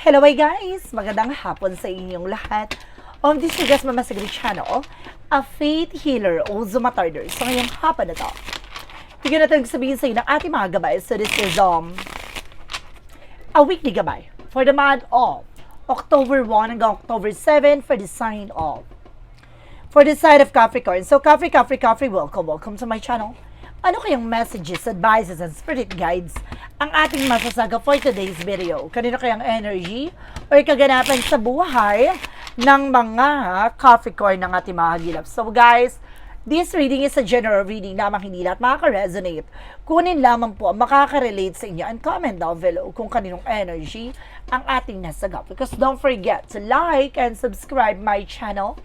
Hello hi guys! Magandang hapon sa inyong lahat. Um, this is Gas Mama Sigrid Channel, a faith healer o Zumatarder. So ngayong hapon na to, bigyan natin sabihin sa inyo ng ating mga gabay. So this is um, a weekly gabay for the month of October 1 hanggang October 7 for the sign of for the side of Capricorn. So Capri, Capri, Capri, welcome, welcome to my channel. Ano kayang messages, advices, and spirit guides ang ating masasaga for today's video? Kanino kayang energy or kaganapan sa buhay ng mga Capricorn ng ating mga gilap? So guys, this reading is a general reading lamang hindi lahat makaka-resonate. Kunin lamang po ang makaka-relate sa inyo and comment down below kung kaninong energy ang ating nasagap. Because don't forget to like and subscribe my channel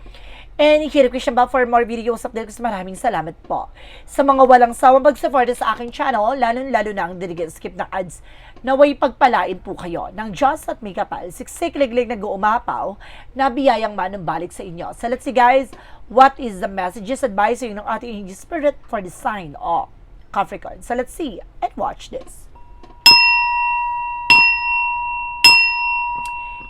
And question ba for more videos updates? Maraming salamat po. Sa mga walang sawang pag-support sa aking channel, lalo-lalo na ang dinigil skip ng ads, naway pagpalain po kayo ng Diyos at may kapal, siksik liglig na guumapaw, na biyayang manumbalik sa inyo. So let's see guys, what is the messages advising ng ating angel spirit for the sign of Capricorn? So let's see and watch this.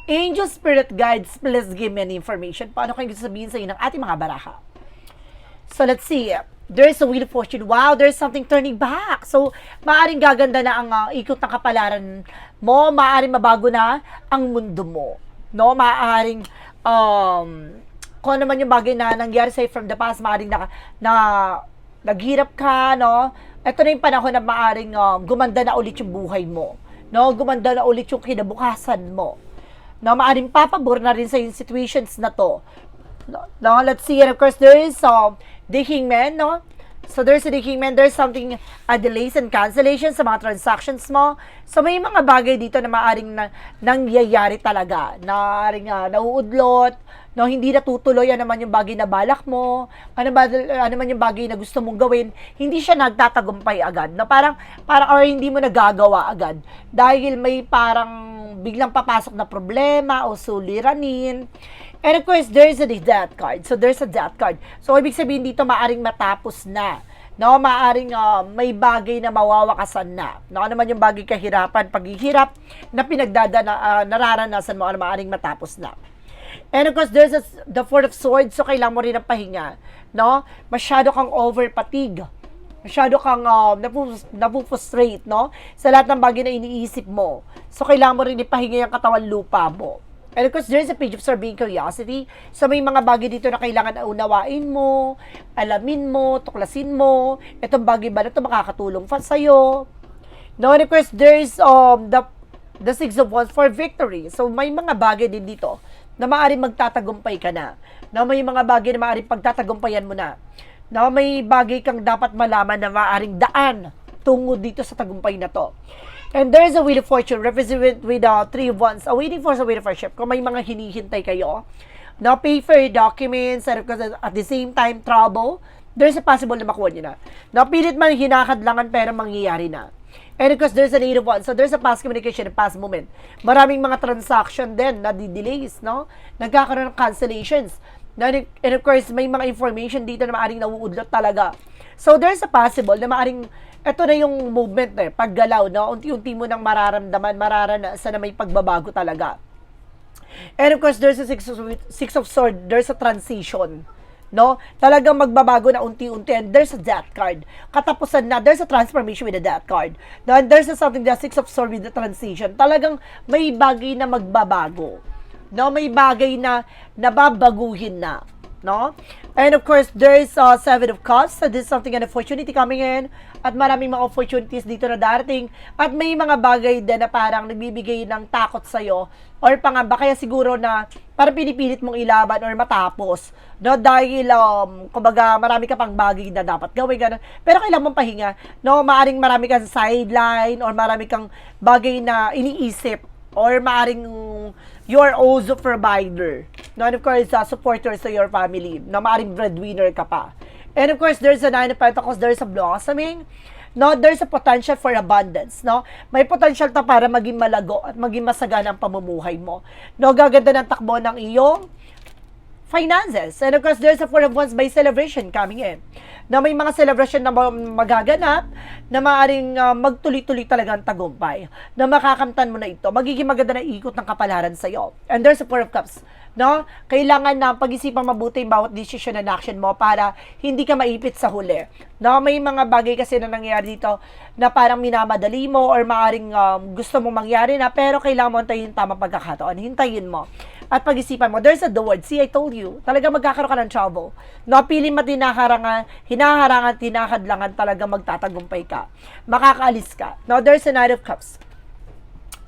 Angel Spirit Guides, please give me an information. Paano kayo gusto sabihin sa inyo ng ating mga baraha? So, let's see. There's a wheel of fortune. Wow, there's something turning back. So, maaring gaganda na ang uh, ikot ng kapalaran mo. Maaring mabago na ang mundo mo. No? Maaring, um, kung ano man yung bagay na nangyari sa'yo from the past, maaring na, na naghirap ka, no? Ito na yung panahon na maaring um, gumanda na ulit yung buhay mo. No? Gumanda na ulit yung kinabukasan mo na maaring papabor na rin sa yung situations na to. No, no, let's see. And of course, there is um, the Kingman, no? So there's a the Kingman, there's something, uh, delays and cancellations sa mga transactions mo. So may mga bagay dito na maaring na, nangyayari talaga. Na maaring uh, nauudlot, no, hindi natutuloy ano man yung bagay na balak mo, ano ba ano man yung bagay na gusto mong gawin, hindi siya nagtatagumpay agad. Na parang parang or hindi mo nagagawa agad dahil may parang biglang papasok na problema o suliranin. And of course, there's a death card. So, there's a death card. So, ibig sabihin dito, maaring matapos na. No, maaring uh, may bagay na mawawakasan na. No, ano man yung bagay kahirapan, paghihirap na pinagdadana, uh, nararanasan mo, ano maaring matapos na. And of course, there's a, the Four of Swords, so kailangan mo rin ng pahinga. No? Masyado kang over fatigue masyado kang uh, napupfrustrate, no? Sa lahat ng bagay na iniisip mo. So, kailangan mo rin ipahinga yung katawan lupa mo. And of course, there's a page of serving curiosity. So, may mga bagay dito na kailangan na unawain mo, alamin mo, tuklasin mo. Itong bagay ba na ito makakatulong pa sa'yo? No, and of course, there's um, the, the Six of Wands for victory. So, may mga bagay din dito na maaaring magtatagumpay ka na. Na may mga bagay na maaaring pagtatagumpayan mo na na may bagay kang dapat malaman na maaring daan tungo dito sa tagumpay na to. And there is a wheel of fortune represented with uh, three of wands, uh, waiting for the wheel of fortune. Kung may mga hinihintay kayo, na your documents, and at the same time, trouble, there's a possible na makuha nyo na. Napilit man hinakadlangan pero mangyayari na. And of course, there's a native one. So, there's a past communication, a past moment. Maraming mga transaction din na delays, no? Nagkakaroon ng cancellations. And of course, may mga information dito na maaring nauudlot talaga. So, there's a possible na maaring, ito na yung movement eh, paggalaw, no? Unti-unti mo nang mararamdaman, mararanasan na may pagbabago talaga. And of course, there's a six of, six of sword, there's a transition. No? Talagang magbabago na unti-unti and there's a death card. Katapusan na, there's a transformation with a death card. Then there's a something, the six of sword with the transition. Talagang may bagay na magbabago no may bagay na nababaguhin na no? And of course there is uh, seven of cups. So there's something an opportunity coming in. At maraming mga opportunities dito na darating. At may mga bagay din na parang nagbibigay ng takot sa iyo or pangamba kaya siguro na para pinipilit mong ilaban or matapos no? Dahil um kumbaga marami ka pang bagay na dapat gawin ganun. Pero kailangan mong pahinga no? Maaring marami kang sideline or marami kang bagay na iniisip or maaring you are also provider. No, and of course, uh, supporters to your family. Na maaring breadwinner ka pa. And of course, there's a nine of pentacles, there's a blossoming. No, there's a potential for abundance, no? May potential ta para maging malago at maging masagana ang pamumuhay mo. No, gaganda ng takbo ng iyong finances. And of course, there's a four of wands by celebration coming in. Na may mga celebration na ma- magaganap, na maaaring uh, magtuloy-tuloy talaga ang tagumpay. Na makakamtan mo na ito. Magiging maganda na ikot ng kapalaran sa iyo. And there's a four of cups. No? Kailangan na pag-isipan mabuti yung bawat decision and action mo para hindi ka maipit sa huli. No? May mga bagay kasi na nangyayari dito na parang minamadali mo or maaring um, gusto mo mangyari na pero kailangan mo antayin yung tamang pagkakataon. Hintayin mo at pag-isipan mo, there's a the word. See, I told you, talaga magkakaroon ka ng trouble. No, pili mo tinakarangan, hinaharangan, tinakadlangan, talaga magtatagumpay ka. Makakaalis ka. No, there's a Knight of Cups.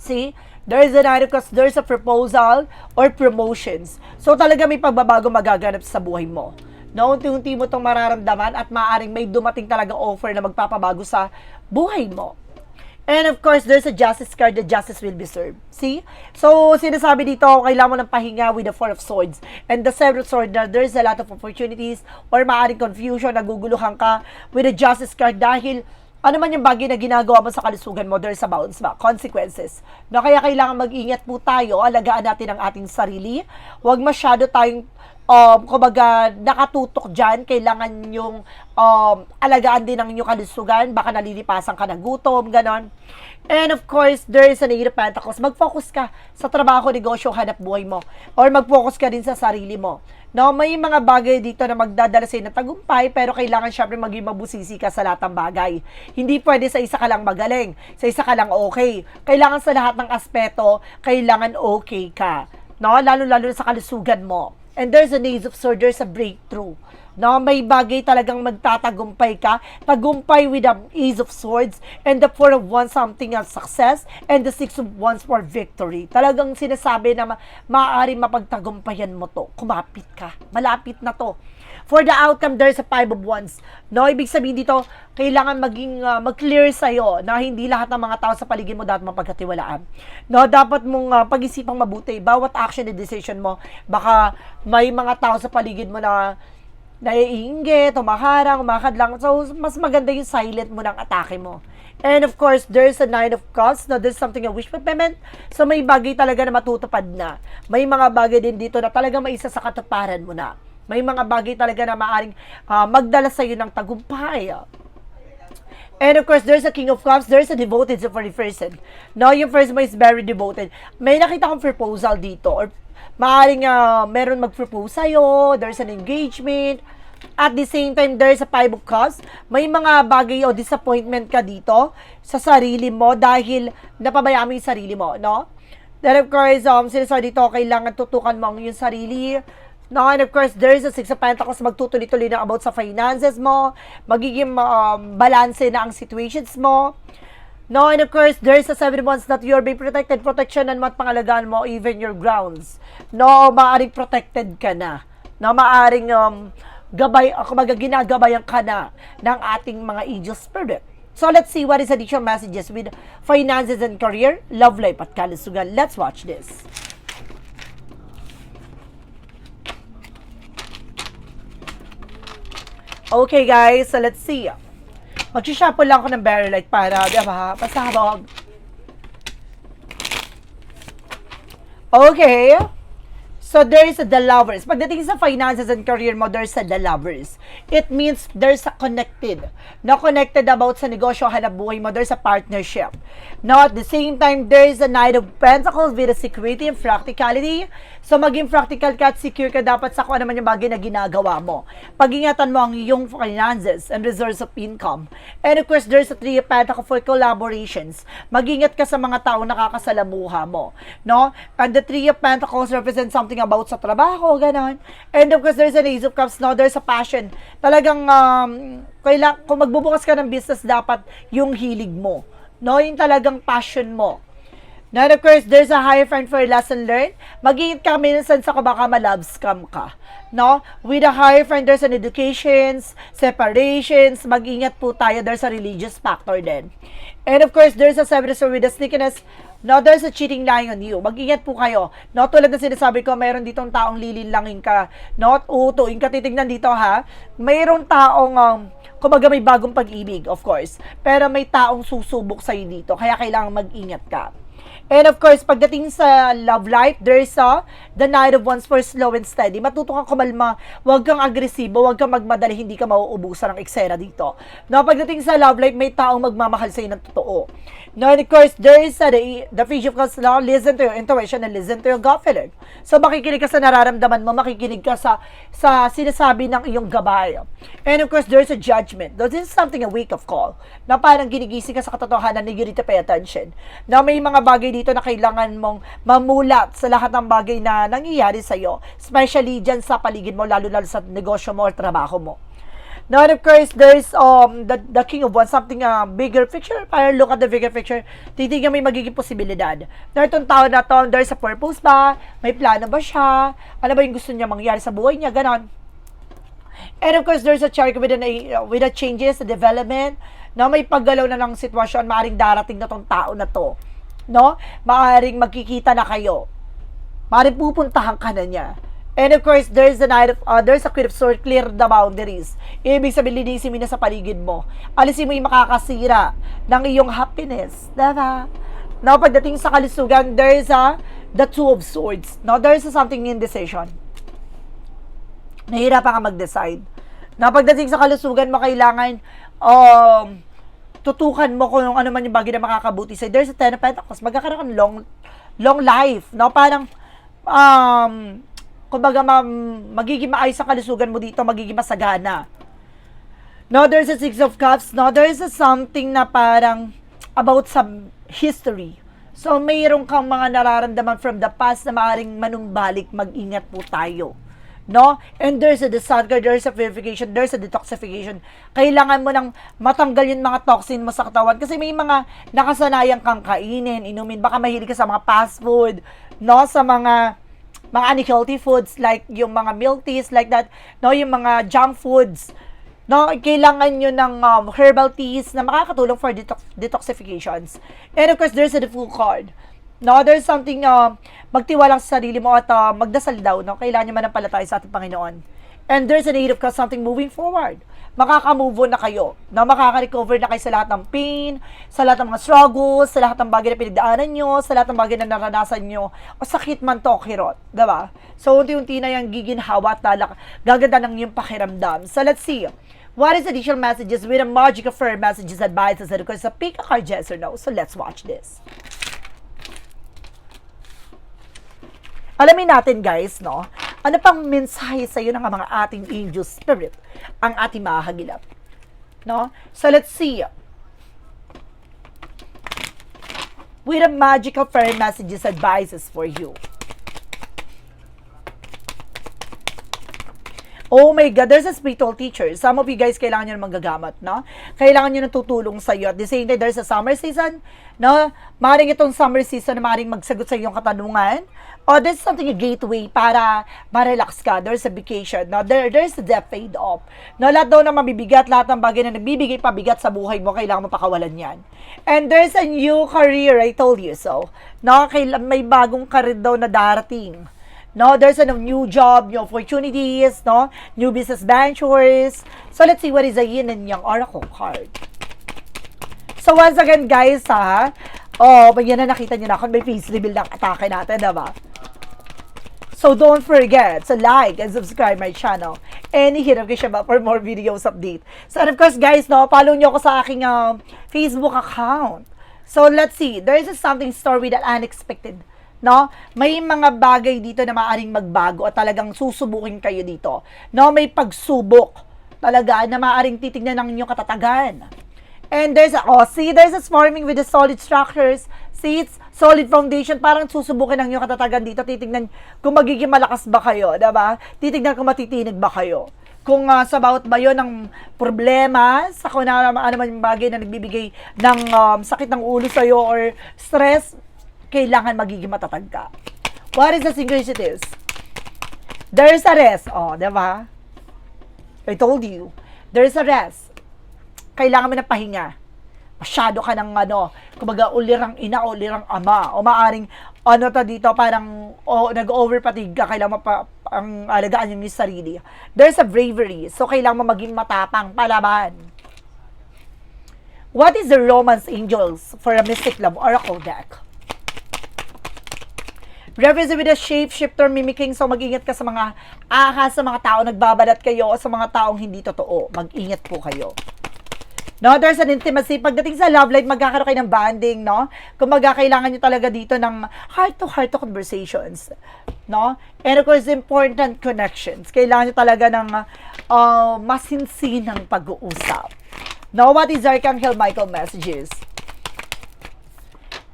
See, there's a Knight of Cups, there's a proposal or promotions. So talaga may pagbabago magaganap sa buhay mo. No, unti-unti mo itong mararamdaman at maaaring may dumating talaga offer na magpapabago sa buhay mo. And of course, there's a justice card, the justice will be served. See? So, sinasabi dito, kailangan mo ng pahinga with the Four of Swords. And the Seven of Swords, there's a lot of opportunities or maaaring confusion, naguguluhan ka with the justice card dahil ano man yung bagay na ginagawa mo sa kalusugan mo, there's a bounce back, consequences. No, kaya kailangan mag-ingat po tayo, alagaan natin ang ating sarili. Huwag masyado tayong um, kumbaga, nakatutok dyan, kailangan yung um, alagaan din ang inyong kalusugan, baka nalilipasan ka ng gutom, ganon. And of course, there is an Eight of Pentacles. Mag-focus ka sa trabaho, negosyo, hanap buhay mo. Or mag-focus ka din sa sarili mo. No, may mga bagay dito na magdadala sa'yo ng tagumpay, pero kailangan syempre maging mabusisi ka sa lahat ng bagay. Hindi pwede sa isa ka lang magaling, sa isa ka lang okay. Kailangan sa lahat ng aspeto, kailangan okay ka. No, lalo-lalo sa kalusugan mo. And there's an ace of swords, there's a breakthrough. No, may bagay talagang magtatagumpay ka. Tagumpay with the ace of swords and the four of wands, something of success, and the six of wands for victory. Talagang sinasabi na ma- maaari mapagtagumpayan mo to. Kumapit ka. Malapit na to. For the outcome, there's a five of wands. No, ibig sabihin dito, kailangan maging uh, mag-clear sa'yo na hindi lahat ng mga tao sa paligid mo dapat mapagkatiwalaan. No, dapat mong uh, pag-isipang mabuti. Bawat action and decision mo, baka may mga tao sa paligid mo na naiinggit, umaharang, umakadlang. So, mas maganda yung silent mo ng atake mo. And of course, there's a nine of cups na there's something a wish fulfillment. So, may bagay talaga na matutupad na. May mga bagay din dito na talaga may isa sa katuparan mo na. May mga bagay talaga na maaring uh, magdala sa'yo ng tagumpay. And of course, there's a King of Cups, there's a devoted for the person. No, yung first mo is very devoted. May nakita kong proposal dito or maaaring uh, meron mag-propose sa'yo, there's an engagement, at the same time, there's a five of cups. May mga bagay o disappointment ka dito sa sarili mo dahil napabayaan mo yung sarili mo, no? Then of course, um, sinasabi dito, kailangan tutukan mo ang yung sarili. No, and of course, there's a Six of Pentacles, magtutuloy-tuloy na about sa finances mo, magiging um, balance na ang situations mo. No, and of course, there's a seven months that you're being protected, protection and mat pangalagaan mo, even your grounds. No, maaring protected ka na. No, maaring um, gabay, ako ginagabayan ka na ng ating mga angel spirit. So let's see what is additional messages with finances and career, love life at kalusugan. Let's watch this. Okay guys, so let's see. Mag-shuffle lang ako ng berry light para, di ba, pasabog. Okay. So, there is a the lovers. Pagdating sa finances and career mo, there's the lovers. It means there's a connected. Na connected about sa negosyo, hanap buhay mo, there's a partnership. Now, at the same time, there is a Knight of Pentacles with a security and practicality. So, maging practical ka at secure ka dapat sa kung ano man yung bagay na ginagawa mo. Pag-ingatan mo ang iyong finances and resource of income. And of course, there's a Three of Pentacles for collaborations. Mag-ingat ka sa mga taong nakakasalamuha mo. No? And the Three of Pentacles represent something about sa trabaho, ganon. And of course, there's an Ace of Cups, no? There's a passion. Talagang, um, kailang, kung magbubukas ka ng business, dapat yung hilig mo. No? Yung talagang passion mo. Now, of course, there's a higher friend for lesson learned. Mag-iingat ka minsan sa baka ma-love scam ka. No? With a higher friend, there's an educations, separations. Mag-ingat po tayo. There's a religious factor din. And of course, there's a seven with a sneakiness. No, there's a cheating lying on you. Mag-ingat po kayo. No, tulad na sinasabi ko, mayroon ditong taong lililangin ka. No, uutuin ka. Titignan dito ha. Mayroong taong, um, kumbaga may bagong pag-ibig, of course. Pero may taong susubok sa'yo dito. Kaya kailangan mag-ingat ka. And of course, pagdating sa love life, there's a the Knight of Wands for slow and steady. Matuto kang kumalma, huwag kang agresibo, huwag kang magmadali, hindi ka mauubusan ng eksena dito. No, pagdating sa love life, may taong magmamahal sa'yo ng totoo. No, and of course, there is a, the, the Page of Cups now, listen to your intuition and listen to your gut feeling. So, makikinig ka sa nararamdaman mo, makikinig ka sa, sa sinasabi ng iyong gabay. And of course, there's a judgment. This is something a wake of call. Na parang ginigising ka sa katotohanan na you need to pay attention. Na may mga bagay dito na kailangan mong mamulat sa lahat ng bagay na nangyayari sa'yo. Especially dyan sa paligid mo, lalo lalo sa negosyo mo or trabaho mo. Now, and of course, there's um the, the King of Wands, something uh, bigger picture. Para look at the bigger picture, titignan yung magiging posibilidad. Na itong tao na to, there's a purpose ba? May plano ba siya? Ano ba yung gusto niya mangyari sa buhay niya? Ganon. And of course, there's a chart with, an, uh, with a changes, a development, na may paggalaw na ng sitwasyon, maaring darating na tong tao na to. No? Maaring magkikita na kayo. Maaring pupuntahan ka na niya. And of course, there's a night of, uh, there's a queen of swords, clear the boundaries. Ibig sabihin, linisin mo na sa paligid mo. Alisin mo yung makakasira ng iyong happiness. Diba? Now, pagdating sa kalusugan, there's a, the two of swords. No, there's a something indecision. Nahihirapan ka mag-decide. Na pagdating sa kalusugan mo, kailangan, um, tutukan mo kung ano man yung bagay na makakabuti sa'yo. There's a ten of pentacles. Magkakaroon ka ng long, long life. No? Parang, um, kumbaga, ma- magiging maayos ang kalusugan mo dito, magiging masagana. No, there's a six of cups. No, there's a something na parang about some history. So, mayroon kang mga nararamdaman from the past na maaaring manumbalik, mag-ingat po tayo. No? And there's a disorder, there's a purification, there's a detoxification. Kailangan mo nang matanggal yung mga toxin mo sa katawan kasi may mga nakasanayan kang kainin, inumin. Baka mahilig ka sa mga fast food, no? Sa mga mga unhealthy foods like yung mga milk teas like that, no? Yung mga junk foods. No, kailangan nyo ng um, herbal teas na makakatulong for detox- detoxifications. And of course, there's a full card. No, there's something, uh, magtiwala sa sarili mo at uh, magdasal daw, no? Kailangan nyo manampalataya sa ating Panginoon. And there's a need of something moving forward. Makaka-move on na kayo. Na makaka-recover na kayo sa lahat ng pain, sa lahat ng mga struggles, sa lahat ng bagay na pinagdaanan nyo, sa lahat ng bagay na naranasan nyo, o sakit man to, kirot. Diba? So, unti-unti na yung giginhawa at lalak, gaganda ng yung pakiramdam. So, let's see. What is additional messages with a magic of fair messages, advices, and requests? So, pick a card, yes or no. So, let's watch this. Alamin natin guys, no? Ano pang mensahe sa iyo ng mga ating angel spirit ang ating mahagilap? No? So let's see. With a magical fairy messages advices for you. Oh my God, there's a spiritual teacher. Some of you guys, kailangan nyo na manggagamat, no? Kailangan nyo na tutulong sa iyo. At the same time, there's a summer season, no? Maring itong summer season na maring magsagot sa iyong katanungan. O there's something, a gateway para ma-relax ka. There's a vacation, no? There, there's a death fade off. No, lahat daw na mabibigat, lahat ng bagay na nagbibigay pabigat sa buhay mo, kailangan mo pakawalan yan. And there's a new career, I told you so. No, may bagong career daw na darating. No, there's a new job, new opportunities, no? New business ventures. So, let's see what is the yin and yang oracle card. So, once again, guys, ha? Oh, pag na nakita niyo na kung may face reveal ng atake natin, diba? So, don't forget to like and subscribe my channel. And hit notification bell for more videos update. So, and of course, guys, no, follow nyo ako sa aking um, Facebook account. So, let's see. There is something story that unexpected no? May mga bagay dito na maaring magbago at talagang susubukin kayo dito. No, may pagsubok talaga na maaring titignan ng inyong katatagan. And there's a, oh, see, there's a forming with the solid structures. See, it's solid foundation. Parang susubukin ng inyong katatagan dito. Titignan kung magiging malakas ba kayo, diba? Titignan kung matitinig ba kayo. Kung uh, sa bawat ba yun ng problema, sa kung ano, ano man bagay na nagbibigay ng um, sakit ng ulo sa'yo or stress, kailangan magiging matatag ka. What is the synchronicities? There's a rest. Oh, di ba? I told you. There's a rest. Kailangan mo ng pahinga. Masyado ka ng ano, kumbaga ulirang ina ulirang ama. O maaring, ano to dito, parang o, nag-overpatig ka, kailangan mo pa ang alagaan yung sarili. There's a bravery. So, kailangan mo maging matapang palaban. What is the romance angels for a mystic love oracle deck? Represent with a shapeshifter mimicking. So, mag-ingat ka sa mga ahas, sa mga tao nagbabalat kayo, o sa mga taong hindi totoo. Mag-ingat po kayo. No, there's an intimacy. Pagdating sa love life, magkakaroon kayo ng bonding, no? Kung kailangan nyo talaga dito ng heart-to-heart conversations, no? And of course, important connections. Kailangan nyo talaga ng uh, masinsinang pag-uusap. No, what is Archangel Michael messages?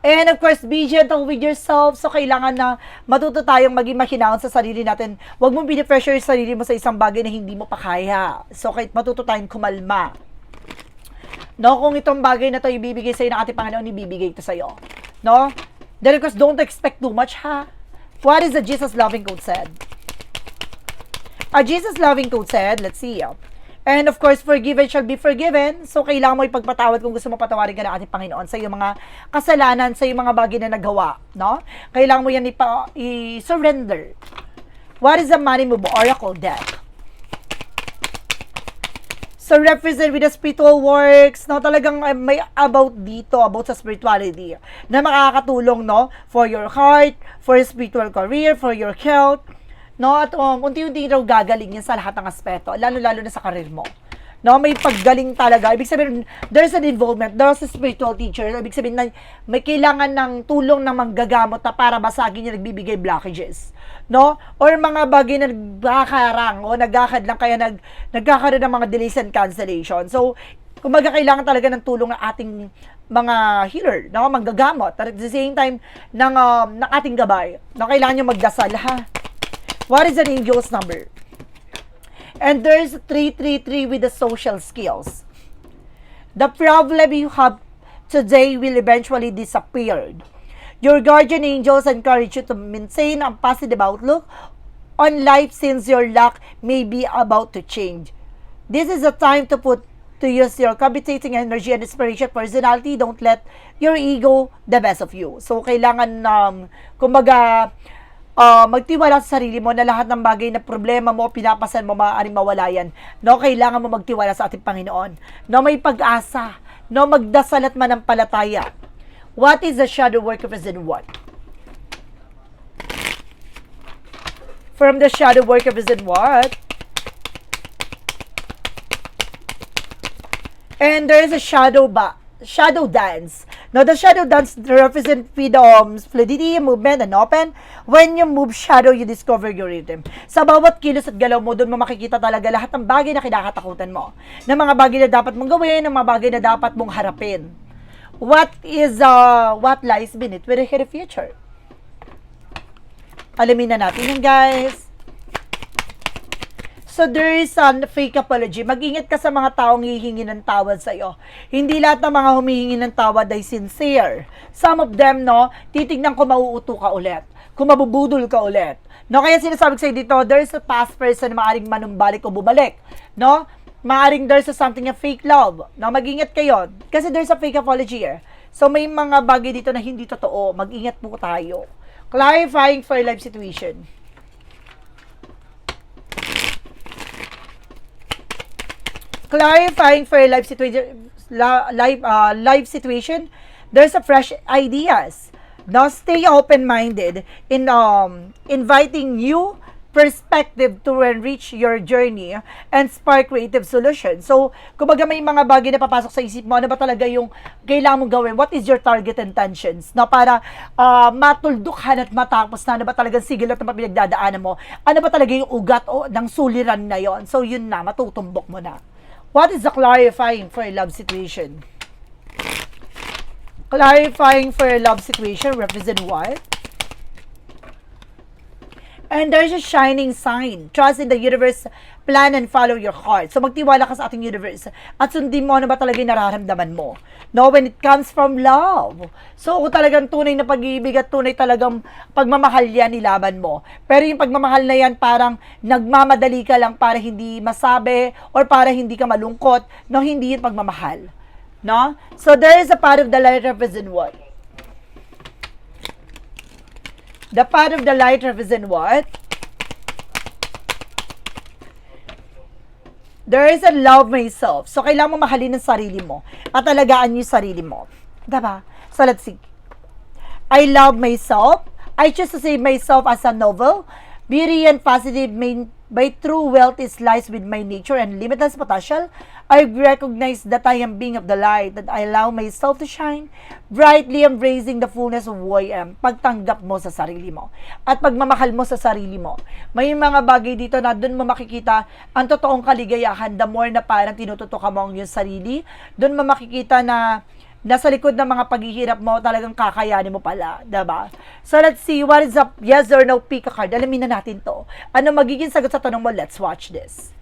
And of course, be gentle with yourself. So, kailangan na matuto tayong maging makinahon sa sarili natin. Huwag mong binipressure yung sarili mo sa isang bagay na hindi mo pa kaya. So, kahit matuto tayong kumalma. No, kung itong bagay na to ibibigay sa'yo ng ating Panginoon, ibibigay ito sa'yo. No? Then of course, don't expect too much, ha? What is the Jesus loving code said? A Jesus loving code said, let's see. ah. And of course, forgiven shall be forgiven. So, kailangan mo ipagpatawad kung gusto mo patawarin ka ng ating Panginoon sa iyong mga kasalanan, sa iyong mga bagay na nagawa. No? Kailangan mo yan ipa- i-surrender. What is the money move oracle deck? So, represent with the spiritual works, no? Talagang uh, may about dito, about sa spirituality, na makakatulong, no? For your heart, for your spiritual career, for your health, no? At um, unti-unti raw gagaling yan sa lahat ng aspeto, lalo-lalo na sa karir mo. No, may paggaling talaga. Ibig sabihin, there's an involvement. There's a spiritual teacher. Ibig sabihin na may kailangan ng tulong ng manggagamot na para basagin yung nagbibigay blockages. No? Or mga bagay na nagkakarang o nagkakad lang kaya nag, nagkakaroon ng mga delays and cancellation. So, kumbaga kailangan talaga ng tulong ng ating mga healer, no? manggagamot. At the same time, ng, um, ng ating gabay. No? Kailangan nyo magdasal, ha? What is an angel's number? And there's 333 with the social skills. The problem you have today will eventually disappear. Your guardian angels encourage you to maintain a positive outlook on life since your luck may be about to change. This is a time to put to use your gravitating energy and inspiration personality. Don't let your ego the best of you. So, kailangan, um, kumbaga, uh, magtiwala sa sarili mo na lahat ng bagay na problema mo, pinapasan mo, maaaring mawala yan. No, kailangan mo magtiwala sa ating Panginoon. No, may pag-asa. No, magdasal at manampalataya. What is the shadow work represent what? From the shadow work represent what? And there is a shadow ba shadow dance. Now, the shadow dance represent freedom, fluidity, movement, and open. When you move shadow, you discover your rhythm. Sa bawat kilos at galaw mo, doon mo makikita talaga lahat ng bagay na kinakatakutan mo. Na mga bagay na dapat mong gawin, ng mga bagay na dapat mong harapin. What is, uh, what lies beneath with the future? Alamin na natin yan, guys. So there is an fake apology. Mag-ingat ka sa mga taong hihingi ng tawad sa iyo. Hindi lahat ng mga humihingi ng tawad ay sincere. Some of them, no, titignan ko mauuto ka ulit. Kung mabubudol ka ulit. No, kaya sinasabi ko sa'yo dito, there's a past person na maaaring manumbalik o bumalik. No? Maaring there's a something a fake love. No, mag-ingat kayo. Kasi there's a fake apology eh. So may mga bagay dito na hindi totoo. Mag-ingat po tayo. Clarifying for life situation. Clarifying for life situation life uh, life situation there's a fresh ideas now stay open-minded in um inviting new perspective to enrich your journey and spark creative solutions. So, kumbaga may mga bagay na papasok sa isip mo, ano ba talaga yung kailangan mong gawin? What is your target intentions? Na para uh, matuldukhan at matapos na ano ba talagang sigil at na pinagdadaanan mo? Ano ba talaga yung ugat o ng suliran na yon? So, yun na, matutumbok mo na. What is the clarifying for a love situation? Clarifying for a love situation represent what? And there's a shining sign. Trust in the universe, plan and follow your heart. So magtiwala ka sa ating universe at sundin mo ano ba talaga yung nararamdaman mo. No, when it comes from love. So kung talagang tunay na pag-ibig at tunay talagang pagmamahal yan, ilaban mo. Pero yung pagmamahal na yan parang nagmamadali ka lang para hindi masabi or para hindi ka malungkot. No, hindi yung pagmamahal. No? So there is a part of the light represent what? The part of the light represent what? There is a love myself. So, kailangan mo mahalin ang sarili mo at alagaan yung sarili mo. Diba? So, let's see. I love myself. I choose to save myself as a novel. Beauty and positive may, by true wealth is lies with my nature and limitless potential. I recognize that I am being of the light, that I allow myself to shine, brightly embracing the fullness of who I am. Pagtanggap mo sa sarili mo. At pagmamahal mo sa sarili mo. May mga bagay dito na doon mo makikita ang totoong kaligayahan. The more na parang tinututukan mo ang iyong sarili, doon mo makikita na nasa likod ng mga paghihirap mo, talagang kakayanin mo pala, 'di ba? So let's see, what is up? Yes or no pick a card. Alamin na natin to. Ano magiging sagot sa tanong mo? Let's watch this.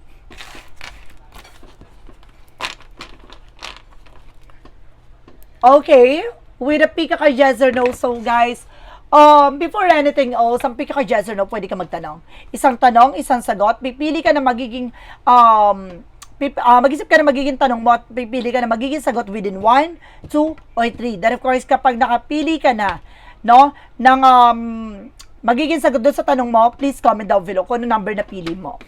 Okay, with a pick a card, yes or no. So guys, um, before anything else, ang pick a card, yes or no, pwede ka magtanong. Isang tanong, isang sagot. Pipili ka na magiging um, ah, mag-isip ka na magiging tanong mo at pipili ka na magiging sagot within 1, 2, or 3. Then of course, kapag nakapili ka na, no, ng um, magiging sagot doon sa tanong mo, please comment down below kung ano number na pili mo.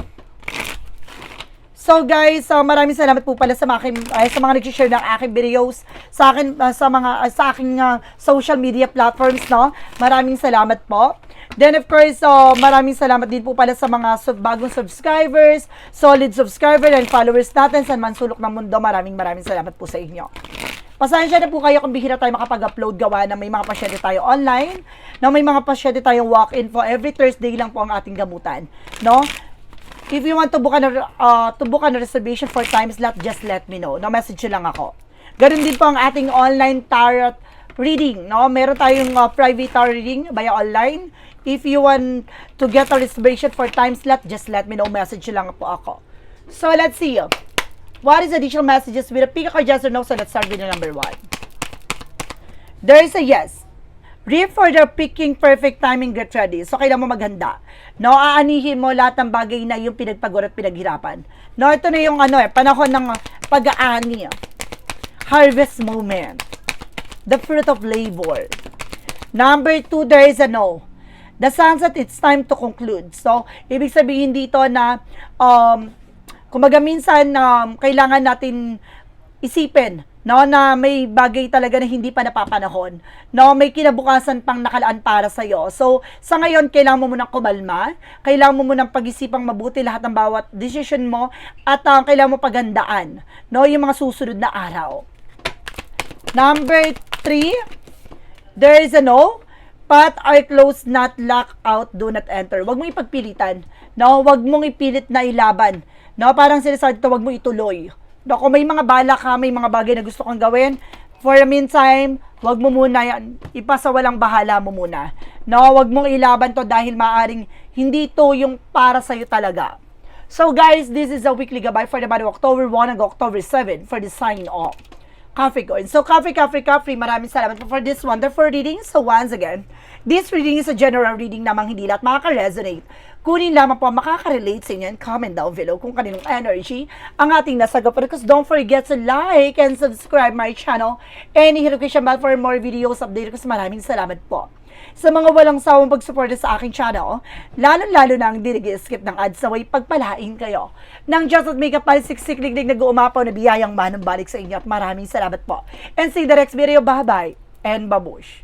So guys, uh, maraming salamat po pala sa mga, aking- ay, sa mga nag-share ng aking videos sa akin uh, sa mga uh, sa aking uh, social media platforms, no. Maraming salamat po. Then of course, uh, maraming salamat din po pala sa mga sub- bagong subscribers, solid subscriber and followers natin sa man sulok ng mundo. Maraming maraming salamat po sa inyo. Pasensya na po kayo kung bihira tayo makapag-upload gawa na may mga pasyente tayo online, na may mga pasyente tayong walk-in for every Thursday lang po ang ating gamutan, no? If you want to book a, uh, to book a reservation for time slot, just let me know. No, message lang ako. Ganun din po ang ating online tarot reading, no? Meron tayong uh, private tarot reading via online. If you want to get a reservation for time slot, just let me know. Message lang po ako. So, let's see. What is additional messages with a pick a yes or no? So, let's start with the number one. There is a yes. Read for the picking perfect timing, get ready. So, kailangan mo maghanda. No, aanihin mo lahat ng bagay na yung pinagpagod at pinaghirapan. No, ito na yung ano eh, panahon ng pag-aani. Harvest moment. The fruit of labor. Number two, there is a no. The sunset, it's time to conclude. So, ibig sabihin dito na, um, kumbaga minsan, um, kailangan natin isipin, no, na may bagay talaga na hindi pa napapanahon. No, may kinabukasan pang nakalaan para sa iyo. So, sa ngayon kailangan mo munang kumalma, kailangan mo munang pag-isipang mabuti lahat ng bawat decision mo at uh, kailangan mo pagandaan, no, yung mga susunod na araw. Number three, there is a no. Path are closed, not lock out, do not enter. Huwag mo ipagpilitan. No, huwag mong ipilit na ilaban. No, parang sinasabi dito, huwag mo ituloy. No, kung may mga balak ka, may mga bagay na gusto kang gawin, for the meantime, huwag mo muna yan, ipasa walang bahala mo muna. No, huwag mong ilaban to dahil maaring hindi to yung para sa'yo talaga. So guys, this is a weekly gabay for the month of October 1 hanggang October 7 for the sign off. Capricorn. So, Capri, Capri, Capri, maraming salamat po for this wonderful reading. So, once again, this reading is a general reading namang hindi lahat makaka-resonate. Kunin lamang po makaka-relate sa inyo and comment down below kung kaninong energy ang ating nasagap. Because don't forget to like and subscribe my channel and hit notification bell for more videos update. Kasi maraming salamat po sa mga walang sawang pagsuporta sa aking channel, lalo-lalo na ang dinig-skip ng ads sa way pagpalain kayo. Nang Just at Makeup Palisiksik-liglig nag-uumapaw na biyayang manang balik sa inyo at maraming salamat po. And see the next video. Bye-bye and babush!